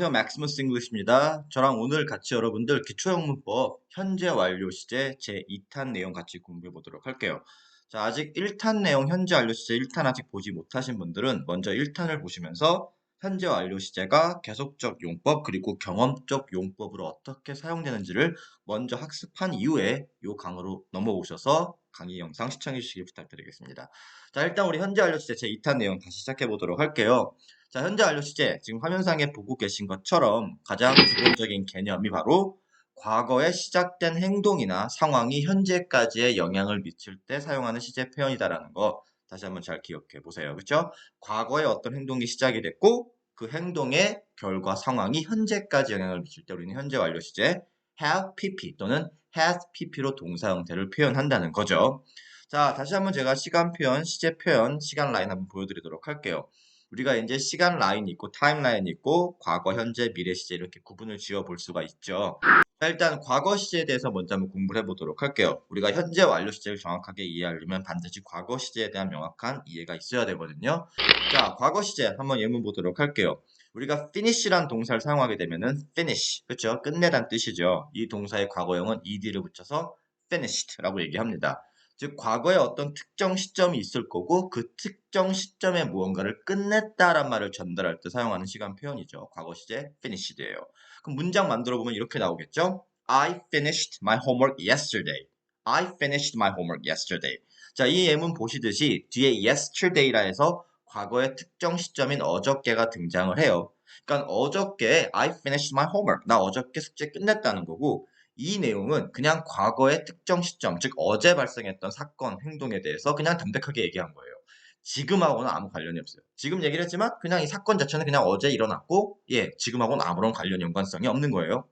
안녕하세요. 맥스무스 잉글리시입니다. 저랑 오늘 같이 여러분들 기초영문법 현재 완료 시제 제2탄 내용 같이 공부해 보도록 할게요. 자, 아직 1탄 내용 현재 완료 시제 1탄 아직 보지 못하신 분들은 먼저 1탄을 보시면서 현재 완료 시제가 계속적 용법 그리고 경험적 용법으로 어떻게 사용되는지를 먼저 학습한 이후에 이 강으로 넘어오셔서 강의 영상 시청해 주시기 부탁드리겠습니다. 자, 일단 우리 현재 완료 시제 제2탄 내용 다시 시작해 보도록 할게요. 자, 현재 완료 시제 지금 화면상에 보고 계신 것처럼 가장 기본적인 개념이 바로 과거에 시작된 행동이나 상황이 현재까지의 영향을 미칠 때 사용하는 시제 표현이다라는 거 다시 한번 잘 기억해 보세요. 그렇죠? 과거에 어떤 행동이 시작이 됐고 그 행동의 결과 상황이 현재까지 영향을 미칠 때 우리는 현재 완료 시제 have pp 또는 has pp로 동사 형태를 표현한다는 거죠. 자, 다시 한번 제가 시간 표현, 시제 표현, 시간 라인 한번 보여드리도록 할게요. 우리가 이제 시간 라인이 있고 타임 라인이 있고 과거, 현재, 미래 시제 이렇게 구분을 지어 볼 수가 있죠. 자, 일단 과거 시제에 대해서 먼저 한번 공부를 해보도록 할게요. 우리가 현재 완료 시제를 정확하게 이해하려면 반드시 과거 시제에 대한 명확한 이해가 있어야 되거든요. 자, 과거 시제 한번 예문 보도록 할게요. 우리가 finish란 동사를 사용하게 되면은 finish, 그렇죠? 끝내란 뜻이죠. 이 동사의 과거형은 ed를 붙여서 finished라고 얘기합니다. 즉 과거에 어떤 특정 시점이 있을 거고 그 특정 시점에 무언가를 끝냈다란 말을 전달할 때 사용하는 시간 표현이죠. 과거 시제 finished예요. 그럼 문장 만들어 보면 이렇게 나오겠죠? I finished my homework yesterday. I finished my homework yesterday. 자, 이 예문 보시듯이 뒤에 yesterday라 해서 과거의 특정 시점인 어저께가 등장을 해요. 그러니까 어저께 I finished my homework. 나 어저께 숙제 끝냈다는 거고 이 내용은 그냥 과거의 특정 시점, 즉 어제 발생했던 사건, 행동에 대해서 그냥 담백하게 얘기한 거예요. 지금하고는 아무 관련이 없어요. 지금 얘기를 했지만 그냥 이 사건 자체는 그냥 어제 일어났고 예, 지금하고는 아무런 관련 연관성이 없는 거예요.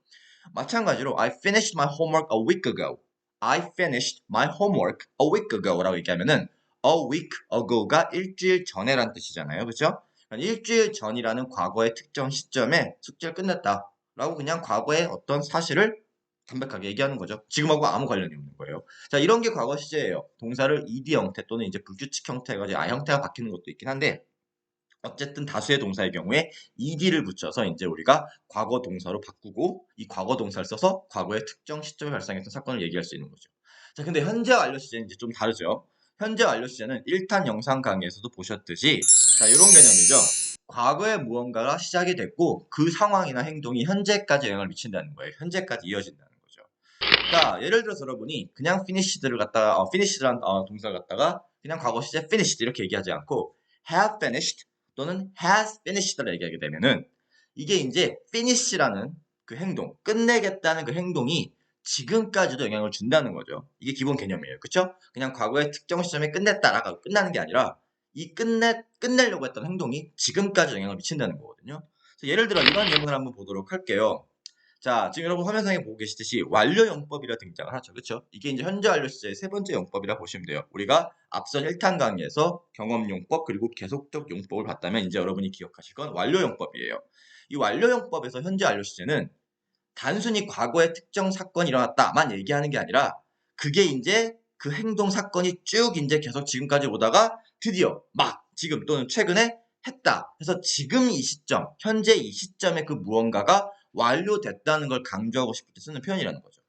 마찬가지로 I finished my homework a week ago. I finished my homework a week ago라고 얘기하면은 a week ago가 일주일 전에란 뜻이잖아요. 그렇죠? 일주일 전이라는 과거의 특정 시점에 숙제를 끝냈다. 라고 그냥 과거의 어떤 사실을 담백하게 얘기하는 거죠. 지금하고 아무 관련이 없는 거예요. 자, 이런 게 과거 시제예요. 동사를 ed 형태 또는 이제 불규칙 형태가 이제 아 형태가 바뀌는 것도 있긴 한데 어쨌든 다수의 동사의 경우에 ed를 붙여서 이제 우리가 과거 동사로 바꾸고 이 과거 동사를 써서 과거의 특정 시점에 발생했던 사건을 얘기할 수 있는 거죠. 자, 근데 현재 완료 시제는 이제 좀 다르죠. 현재 완료 시제는 1탄 영상 강의에서도 보셨듯이 자, 이런 개념이죠. 과거에 무언가가 시작이 됐고 그 상황이나 행동이 현재까지 영향을 미친다는 거예요. 현재까지 이어진다 자, 예를 들어서 여러분이 그냥 finished를 갖다가 어, finished란 어, 동사를 갖다가 그냥 과거 시제 finished 이렇게 얘기하지 않고 have finished 또는 has finished를 얘기하게 되면은 이게 이제 finish라는 그 행동, 끝내겠다는 그 행동이 지금까지도 영향을 준다는 거죠. 이게 기본 개념이에요. 그쵸? 그냥 과거의 특정 시점에 끝냈다라고 끝나는 게 아니라 이 끝내, 끝내려고 했던 행동이 지금까지 영향을 미친다는 거거든요. 예를 들어 이런 예문을 한번 보도록 할게요. 자, 지금 여러분 화면상에 보고 계시듯이 완료 용법이라 등장을 하죠. 그렇죠? 이게 이제 현재 완료 시제의 세 번째 용법이라 보시면 돼요. 우리가 앞선 1탄 강의에서 경험 용법 그리고 계속적 용법을 봤다면 이제 여러분이 기억하실 건 완료 용법이에요. 이 완료 용법에서 현재 완료 시제는 단순히 과거에 특정 사건이 일어났다만 얘기하는 게 아니라 그게 이제 그 행동 사건이 쭉 이제 계속 지금까지 오다가 드디어 막 지금 또는 최근에 했다. 그래서 지금 이 시점, 현재 이 시점에 그 무언가가 완료됐다는 걸 강조하고 싶을 때 쓰는 표현이라는 거죠.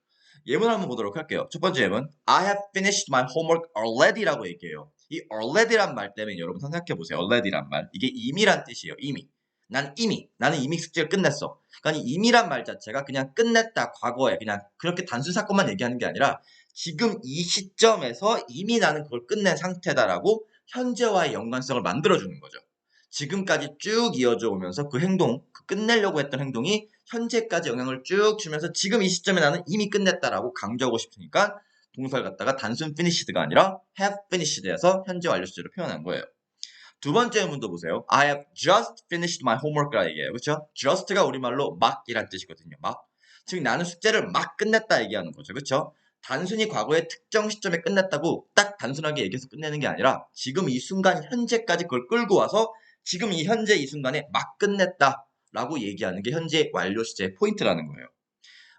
예문 한번 보도록 할게요. 첫 번째 예문 I have finished my homework already라고 얘기해요. 이 already란 말 때문에 여러분 생각해 보세요. already란 말. 이게 이미란 뜻이에요. 이미. 난 이미. 나는 이미 숙제를 끝냈어. 그러니까 이미란 말 자체가 그냥 끝냈다. 과거에 그냥 그렇게 단순 사건만 얘기하는 게 아니라 지금 이 시점에서 이미 나는 그걸 끝낸 상태다라고 현재와의 연관성을 만들어주는 거죠. 지금까지 쭉 이어져 오면서 그 행동, 그 끝내려고 했던 행동이 현재까지 영향을 쭉 주면서 지금 이 시점에 나는 이미 끝냈다라고 강조하고 싶으니까 동사를 갖다가 단순 finished가 아니라 have finished에서 현재 완료 시제로 표현한 거예요. 두 번째 문도 보세요. I have just finished my homework라 얘기해요. 그렇죠? just가 우리말로 막이란 뜻이거든요. 막. 즉 나는 숙제를 막 끝냈다 얘기하는 거죠. 그렇죠? 단순히 과거의 특정 시점에 끝냈다고 딱 단순하게 얘기해서 끝내는 게 아니라 지금 이 순간 현재까지 그걸 끌고 와서 지금 이 현재 이 순간에 막 끝냈다 라고 얘기하는 게 현재 완료 시제의 포인트라는 거예요.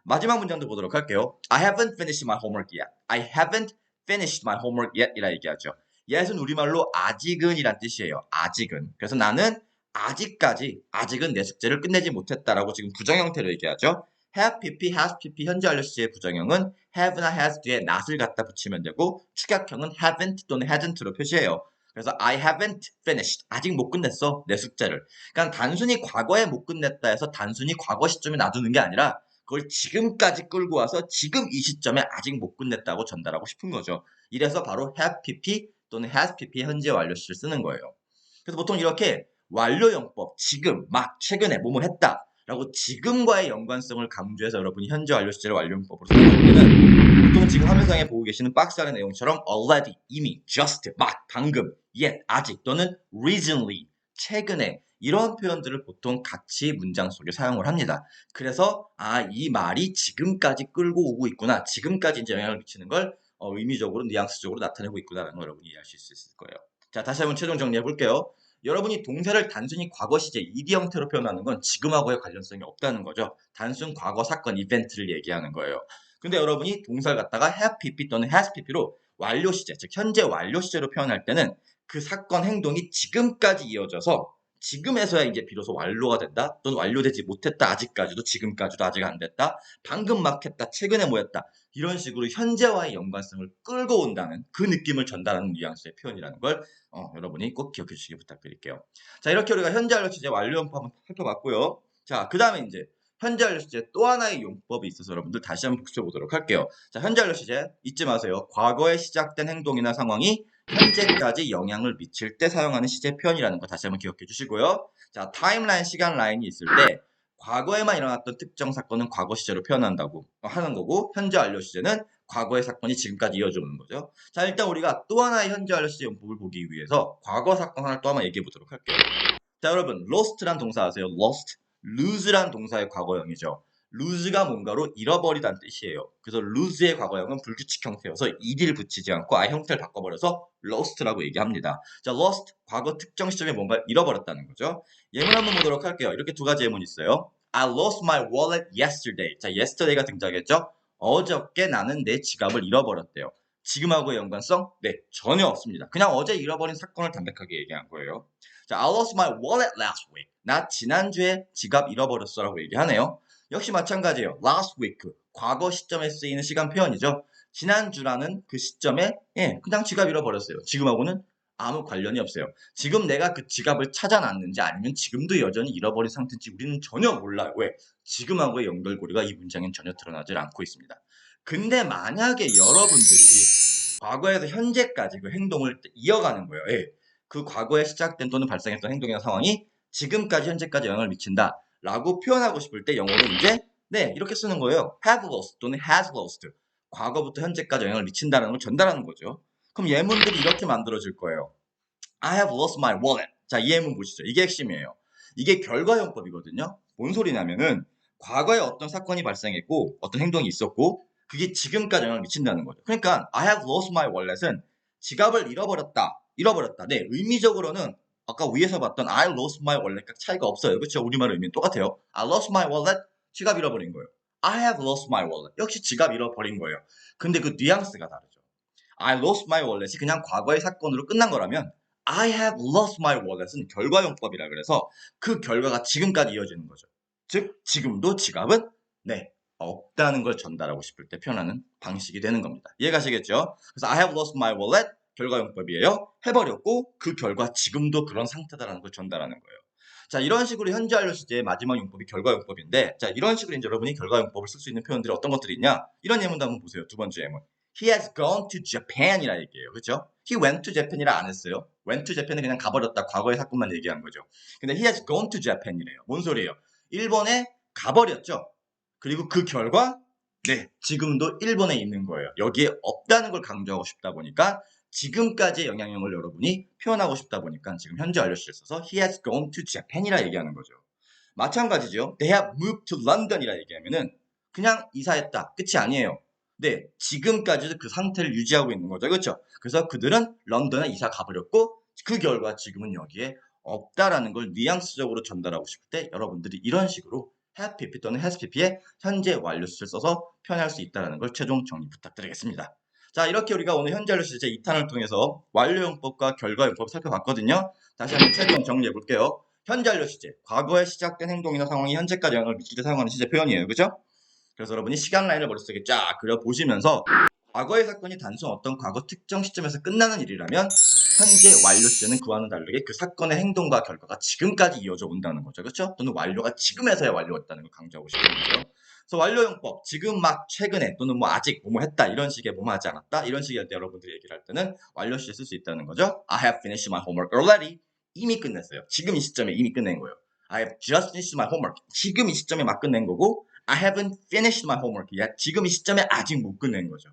마지막 문장도 보도록 할게요. I haven't finished my homework yet. I haven't finished my homework yet 이라 얘기하죠. yet은 우리말로 아직은 이란 뜻이에요. 아직은. 그래서 나는 아직까지 아직은 내 숙제를 끝내지 못했다라고 지금 부정 형태로 얘기하죠. have pp, has pp 현재 완료 시제의 부정형은 have나 has 뒤에 not을 갖다 붙이면 되고 축약형은 haven't 또는 hadn't로 표시해요. 그래서 I haven't finished 아직 못 끝냈어 내 숙제를. 그러니까 단순히 과거에 못 끝냈다 해서 단순히 과거 시점에 놔두는 게 아니라 그걸 지금까지 끌고 와서 지금 이 시점에 아직 못 끝냈다고 전달하고 싶은 거죠. 이래서 바로 have pp 또는 has pp 현재 완료 시를 쓰는 거예요. 그래서 보통 이렇게 완료용법 지금 막 최근에 뭐뭐 했다 라고 지금과의 연관성을 강조해서 여러분이 현재 완료 시제를 완료용법으로 사용할 때는 보통 지금 화면상에 보고 계시는 박스 안의 내용처럼 already 이미 just 막 방금 yet 아직 또는 recently 최근에 이런 표현들을 보통 같이 문장 속에 사용을 합니다. 그래서 아 이 말이 지금까지 끌고 오고 있구나 지금까지 이제 영향을 미치는 걸 어, 의미적으로 뉘앙스적으로 나타내고 있구나라는 걸 여러분이 이해하실 수 있을 거예요. 자 다시 한번 최종 정리해 볼게요. 여러분이 동사를 단순히 과거 시제 ed 형태로 표현하는 건 지금하고의 관련성이 없다는 거죠. 단순 과거 사건 이벤트를 얘기하는 거예요. 근데 여러분이 동사를 갖다가 have pp 또는 has pp로 완료 시제, 즉 현재 완료 시제로 표현할 때는 그 사건 행동이 지금까지 이어져서 지금에서야 이제 비로소 완료가 된다 또는 완료되지 못했다 아직까지도 지금까지도 아직 안 됐다 방금 막 했다 최근에 뭐 했다 이런 식으로 현재와의 연관성을 끌고 온다는 그 느낌을 전달하는 뉘앙스의 표현이라는 걸 어, 여러분이 꼭 기억해 주시기 부탁드릴게요. 자, 이렇게 우리가 현재 시제 완료 용법 한번 살펴봤고요. 자, 그 다음에 이제 현재 시제 또 하나의 용법이 있어서 여러분들 다시 한번 복습해 보도록 할게요. 자, 현재 시제 잊지 마세요. 과거에 시작된 행동이나 상황이 현재까지 영향을 미칠 때 사용하는 시제 표현이라는 거 다시 한번 기억해 주시고요. 자, 타임라인 시간 라인이 있을 때 과거에만 일어났던 특정 사건은 과거 시제로 표현한다고 하는 거고 현재 완료 시제는 과거의 사건이 지금까지 이어져 오는 거죠. 자, 일단 우리가 또 하나의 현재 완료 시제 용법을 보기 위해서 과거 사건 하나를 또 한번 얘기해 보도록 할게요. 자, 여러분, lost란 동사 아세요? lost, lose란 동사의 과거형이죠. Lose가 뭔가로 잃어버리다는 뜻이에요. 그래서 lose의 과거형은 불규칙 형태여서 ed를 붙이지 않고 아예 형태를 바꿔버려서 lost라고 얘기합니다. 자, lost, 과거 특정 시점에 뭔가 잃어버렸다는 거죠. 예문 한번 보도록 할게요. 이렇게 두 가지 예문이 있어요. I lost my wallet yesterday. 자, yesterday가 등장했죠. 어저께 나는 내 지갑을 잃어버렸대요. 지금하고의 연관성? 네, 전혀 없습니다. 그냥 어제 잃어버린 사건을 담백하게 얘기한 거예요. 자, I lost my wallet last week. 나 지난주에 지갑 잃어버렸어 라고 얘기하네요. 역시 마찬가지예요. last week. 과거 시점에 쓰이는 시간 표현이죠. 지난주라는 그 시점에 예, 그냥 지갑 잃어버렸어요. 지금하고는 아무 관련이 없어요. 지금 내가 그 지갑을 찾아놨는지 아니면 지금도 여전히 잃어버린 상태인지 우리는 전혀 몰라요. 왜? 지금하고의 연결고리가 이 문장엔 전혀 드러나질 않고 있습니다. 근데 만약에 여러분들이 과거에서 현재까지 그 행동을 이어가는 거예요. 예. 그 과거에 시작된 또는 발생했던 행동이나 상황이 지금까지 현재까지 영향을 미친다 라고 표현하고 싶을 때 영어로 이제 네 이렇게 쓰는 거예요. have lost 또는 has lost 과거부터 현재까지 영향을 미친다는 걸 전달하는 거죠. 그럼 예문들이 이렇게 만들어질 거예요. I have lost my wallet. 자, 이 예문 보시죠. 이게 핵심이에요. 이게 결과형법이거든요. 뭔 소리냐면은 과거에 어떤 사건이 발생했고 어떤 행동이 있었고 그게 지금까지 영향을 미친다는 거죠. 그러니까 I have lost my wallet은 지갑을 잃어버렸다. 잃어버렸다. 네, 의미적으로는 아까 위에서 봤던 I lost my wallet과 차이가 없어요. 그렇죠? 우리말 의미는 똑같아요. I lost my wallet, 지갑 잃어버린 거예요. I have lost my wallet, 역시 지갑 잃어버린 거예요. 근데 그 뉘앙스가 다르죠. I lost my wallet이 그냥 과거의 사건으로 끝난 거라면 I have lost my wallet은 결과용법이라 그래서 그 결과가 지금까지 이어지는 거죠. 즉 지금도 지갑은 네 없다는 걸 전달하고 싶을 때 표현하는 방식이 되는 겁니다. 이해가시겠죠? 그래서 I have lost my wallet 결과용법이에요. 해버렸고 그 결과 지금도 그런 상태다라는 걸 전달하는 거예요. 자 이런 식으로 현재 시제의 마지막 용법이 결과용법인데 자 이런 식으로 이제 여러분이 결과용법을 쓸 수 있는 표현들이 어떤 것들이 있냐 이런 예문도 한번 보세요. 두 번째 예문. He has gone to Japan이라 얘기해요. 그렇죠? He went to Japan이라 안 했어요. went to Japan은 그냥 가버렸다. 과거의 사건만 얘기한 거죠. 근데 he has gone to Japan이래요. 뭔 소리예요? 일본에 가버렸죠. 그리고 그 결과 네 지금도 일본에 있는 거예요. 여기에 없다는 걸 강조하고 싶다 보니까 지금까지의 영향력을 여러분이 표현하고 싶다 보니까 지금 현재 완료시를 써서 he has gone to Japan이라 얘기하는 거죠. 마찬가지죠. They have moved to London이라 얘기하면은 그냥 이사했다. 끝이 아니에요. 네, 지금까지도 그 상태를 유지하고 있는 거죠. 그렇죠? 그래서 그들은 런던에 이사 가버렸고 그 결과 지금은 여기에 없다라는 걸 뉘앙스적으로 전달하고 싶을 때 여러분들이 이런 식으로 have pp 또는 has pp의 현재 완료시를 써서 표현할 수 있다는 걸 최종 정리 부탁드리겠습니다. 자, 이렇게 우리가 오늘 현재 완료 시제 2탄을 통해서 완료용법과 결과용법 살펴봤거든요. 다시 한번 최종 정리해 볼게요. 현재 시제, 과거에 시작된 행동이나 상황이 현재까지 영향을 미칠 때 사용하는 시제 표현이에요. 그죠? 그래서 여러분이 시간 라인을 머릿속에 쫙 그려보시면서 과거의 사건이 단순 어떤 과거 특정 시점에서 끝나는 일이라면 현재 완료 시제는 그와는 다르게 그 사건의 행동과 결과가 지금까지 이어져 온다는 거죠. 그렇죠? 또는 완료가 지금에서야 완료했다는 걸 강조하고 싶은 거죠. 그래서 완료용법, 지금 막 최근에 또는 뭐 아직 뭐뭐 했다 이런 식의 뭐뭐 하지 않았다 이런 식의 때 여러분들이 얘기를 할 때는 완료 시제 쓸수 있다는 거죠. I have finished my homework already. 이미 끝냈어요. 지금 이 시점에 이미 끝낸 거예요. I have just finished my homework. 지금 이 시점에 막 끝낸 거고 I haven't finished my homework yet. 지금 이 시점에 아직 못 끝낸 거죠.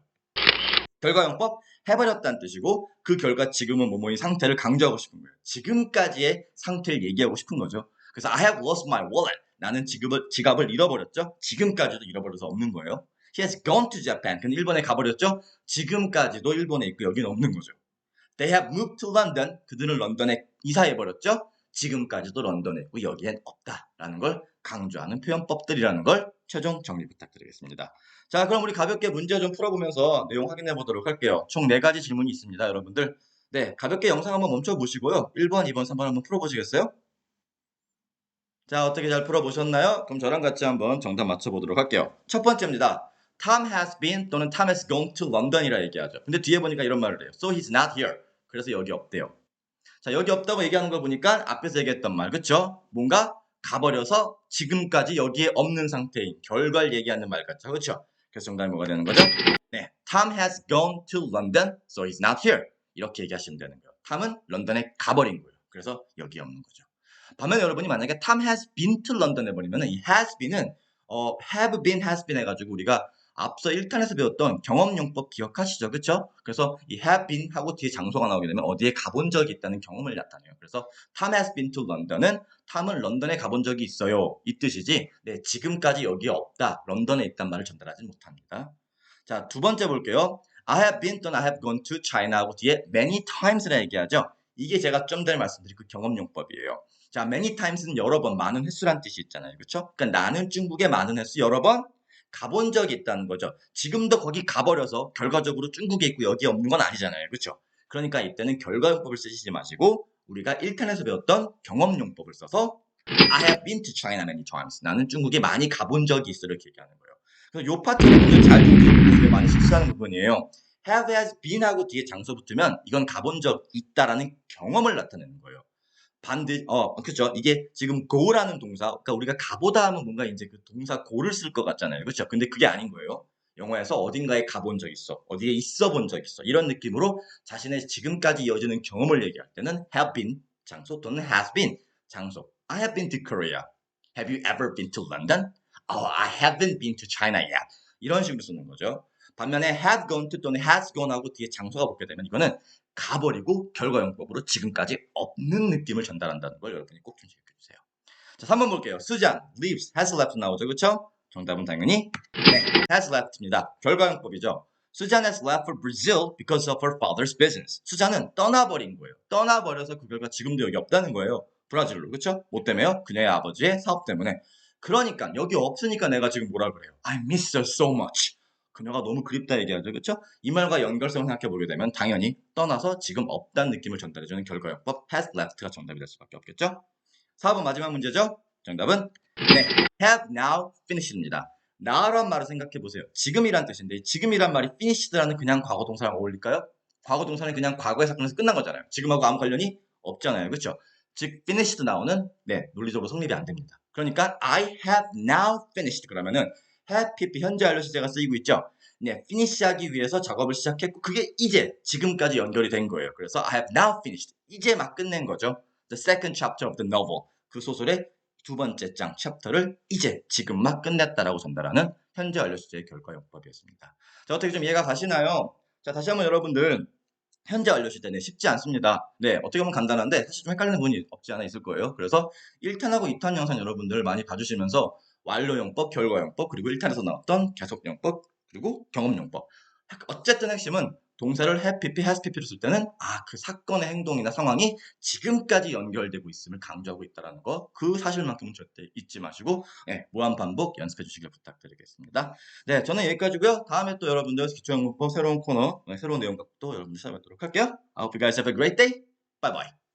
결과용법 해버렸다는 뜻이고 그 결과 지금은 뭐뭐의 상태를 강조하고 싶은 거예요. 지금까지의 상태를 얘기하고 싶은 거죠. 그래서 I have lost my wallet. 나는 지갑을, 지갑을 잃어버렸죠. 지금까지도 잃어버려서 없는 거예요. He has gone to Japan. 근데 일본에 가버렸죠. 지금까지도 일본에 있고 여기는 없는 거죠. They have moved to London. 그들은 런던에 이사해버렸죠. 지금까지도 런던에 있고 여기엔 없다라는 걸 강조하는 표현법들이라는 걸 최종 정리 부탁드리겠습니다. 자, 그럼 우리 가볍게 문제 좀 풀어보면서 내용 확인해 보도록 할게요. 총 4가지 질문이 있습니다, 여러분들. 네, 가볍게 영상 한번 멈춰 보시고요. 1번, 2번, 3번 한번 풀어보시겠어요? 자, 어떻게 잘 풀어보셨나요? 그럼 저랑 같이 한번 정답 맞춰보도록 할게요. 첫 번째입니다. Tom has been 또는 Tom has gone to London이라 얘기하죠. 근데 뒤에 보니까 이런 말을 해요. So he's not here. 그래서 여기 없대요. 자, 여기 없다고 얘기하는 걸 보니까 앞에서 얘기했던 말, 그쵸? 뭔가 가버려서 지금까지 여기에 없는 상태인 결과를 얘기하는 말 같죠? 그쵸? 그래서 정답이 뭐가 되는 거죠? 네, Tom has gone to London, so he's not here. 이렇게 얘기하시면 되는 거예요. 탐은 런던에 가버린 거예요. 그래서 여기 없는 거죠. 반면에 여러분이 만약에 Tom has been to London 해버리면 이 has been은 어, have been, has been 해가지고 우리가 앞서 1탄에서 배웠던 경험용법 기억하시죠? 그쵸? 그래서 이 have been 하고 뒤에 장소가 나오게 되면 어디에 가본 적이 있다는 경험을 나타내요. 그래서 Tom has been to London은 탐은 런던에 가본 적이 있어요. 이 뜻이지, 네, 지금까지 여기에 없다. 런던에 있단 말을 전달하지 못합니다. 자, 두 번째 볼게요. I have been 또는 I have gone to China 하고 뒤에 many times라 얘기하죠. 이게 제가 좀 전에 말씀드린 그 경험용법이에요. 자, many times는 여러 번, 많은 횟수란 뜻이 있잖아요. 그쵸? 그러니까 나는 중국에 많은 횟수 여러 번 가본 적이 있다는 거죠. 지금도 거기 가버려서 결과적으로 중국에 있고 여기 없는 건 아니잖아요. 그렇죠? 그러니까 이때는 결과용법을 쓰시지 마시고 우리가 1탄에서 배웠던 경험용법을 써서 I have been to China many times. 나는 중국에 많이 가본 적이 있어 이렇게 얘기하는 거예요. 그래서 요 파트는 굉장히 잘 들으시고 많이 실수하는 부분이에요. have has been 하고 뒤에 장소 붙으면 이건 가본 적 있다라는 경험을 나타내는 거예요. 반드 어 그렇죠 이게 지금 go라는 동사 그러니까 우리가 가보다 하면 뭔가 이제 그 동사 go를 쓸 것 같잖아요. 그렇죠 근데 그게 아닌 거예요. 영어에서 어딘가에 가본 적 있어. 어디에 있어 본 적 있어. 이런 느낌으로 자신의 지금까지 이어지는 경험을 얘기할 때는 have been 장소 또는 has been 장소. I have been to Korea. Have you ever been to London? Oh, I haven't been to China yet 이런 식으로 쓰는 거죠 반면에 have gone to 또는 has gone 하고 뒤에 장소가 붙게 되면 이거는 가버리고 결과용법으로 지금까지 없는 느낌을 전달한다는 걸 여러분이 꼭좀 기억해 주세요. 자, 3번 볼게요. 수잔, leaves, has left 나오죠. 그쵸? 정답은 당연히 네, has left입니다. 결과용법이죠. 수잔 has left for Brazil because of her father's business. 수잔은 떠나버린 거예요. 떠나버려서 그 결과 지금도 여기 없다는 거예요. 브라질로. 그쵸? 뭐 때문에요? 그녀의 아버지의 사업 때문에. 그러니까 여기 없으니까 내가 지금 뭐라 그래요? I miss her so much. 그녀가 너무 그립다 얘기하죠. 그렇죠? 이 말과 연결성을 생각해 보게 되면 당연히 떠나서 지금 없다는 느낌을 전달해 주는 결과용법 has left가 정답이 될 수밖에 없겠죠? 4번 마지막 문제죠? 정답은 네, have now finished입니다. now란 말을 생각해 보세요. 지금이란 뜻인데 지금이란 말이 finished라는 그냥 과거 동사랑 어울릴까요? 과거 동사는 그냥 과거의 사건에서 끝난 거잖아요. 지금하고 아무 관련이 없잖아요. 그렇죠? 즉 finished now는 네, 논리적으로 성립이 안 됩니다. 그러니까 I have now finished 그러면은 have pp 현재 완료 시제가 쓰이고 있죠. 네, finish하기 위해서 작업을 시작했고 그게 이제 지금까지 연결이 된 거예요. 그래서 I have now finished. 이제 막 끝낸 거죠. The second chapter of the novel. 그 소설의 두 번째 장 챕터를 이제 지금 막 끝냈다라고 전달하는 현재 완료 시제의 결과 용법이었습니다. 자, 어떻게 좀 이해가 가시나요? 자, 다시 한번 여러분들 현재 완료 시대는 쉽지 않습니다. 네, 어떻게 보면 간단한데 사실 좀 헷갈리는 부분이 없지 않아 있을 거예요. 그래서 1탄하고 2탄 영상 여러분들 많이 봐주시면서 완료용법, 결과용법, 그리고 1탄에서 나왔던 계속용법, 그리고 경험용법. 어쨌든 핵심은 동사를 have pp, has pp로 쓸 때는 아, 그 사건의 행동이나 상황이 지금까지 연결되고 있음을 강조하고 있다는 거. 그 사실만큼은 절대 잊지 마시고 네, 무한 반복 연습해 주시길 부탁드리겠습니다. 네, 저는 여기까지고요. 다음에 또 여러분들 기초영문법 새로운 코너, 네, 새로운 내용과 또 여러분들 찾아뵙도록 할게요. I hope you guys have a great day. Bye bye.